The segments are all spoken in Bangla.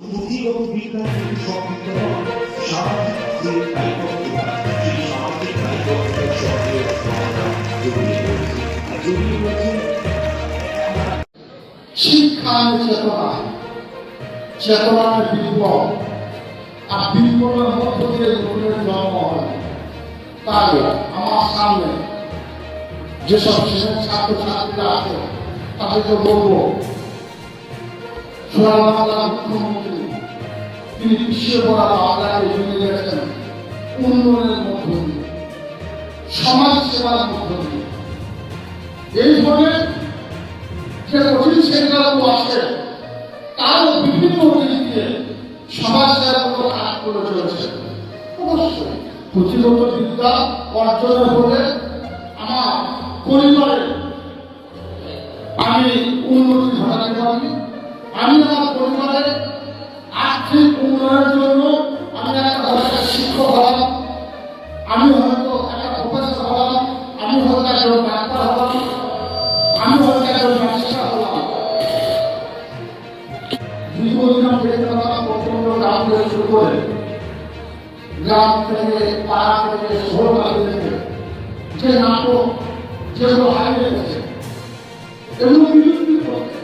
বুদ্ধি ও বিজ্ঞান শিক্ষার চেতনা চেতনার বিপ্লব আর বিপ্লবের মধ্য দিয়ে নতুনের জন্ম হয় তাই আমার সামনে যেসব ছেলে ছাত্র আছে, তাদেরকে বলব বাংলার মুখ্যমন্ত্রী তিনি পিছিয়ে পড়া বাংলাকে এগিয়ে গেছেন উন্নয়নের মধ্য দিয়ে সমাজ সেবার মধ্য দিয়ে এইভাবে যে কঠিন তারও বিভিন্ন দিক সমাজ সেবাগুলো কাজ করে চলেছে অবশ্যই পুঁথিগত বিদ্যা অর্জনের ফলে আমার পরিবারে আমি উন্নতি ঘটাতে পারি আমি আমার পরিবারের আর্থিক উন্নয়নের জন্য আমি একটা হয়তো শিক্ষক হলাম, আমি হয়তো একটা প্রফেসর হলাম, আমি হয়তো একজন ডাক্তার হলাম, আমি হয়তো একজন ম্যাজিস্ট্রেট হলাম। দীর্ঘদিন থাকা প্রচণ্ড গ্রাম থেকে শুরু করে, গ্রাম থেকে, পাড়া থেকে বাড়ি থেকে, যে নাটক যেগুলো হারিয়ে গেছে এগুলো করতে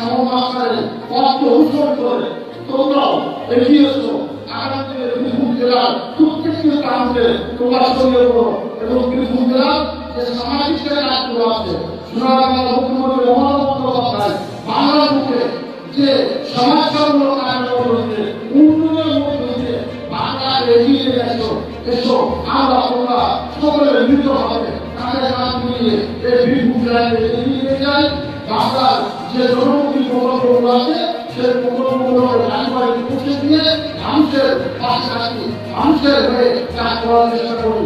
না শ্যামল মাস্টারে পথকে করে। তোমরাও এগিয়ে এসো আগামী দিনে বীরভূম জেলার প্রত্যেকটি প্রান্তে তোমরা ছড়িয়ে পড়ো এবং বীরভূম জেলার যে সামাজিক যে কাজগুলো আছে সোনারবাংলা মুখ্যমন্ত্রী মমতা বন্দ্যোপাধ্যায় বাংলার বুকে যে সমাজসেবামূলক কার্যক্রম রয়েছে উন্নয়নের মধ্য দিয়ে বাংলা এগিয়ে নিয়ে গেছো এসো, আমরা তোমরা সকলে মিলিত হবে কাঁধে কাঁধ মিলিয়ে এই বীরভূম জেলাকে এগিয়ে নিয়ে যাই। বাংলার যে জনমুখী প্রকল্পগুলো আছে, সেই প্রকল্পগুলোর কাজবাড়ি বাড়ি পৌঁছে দিয়ে মানুষের পাশাপাশি মানুষের হয়ে কাজ করার চেষ্টা করব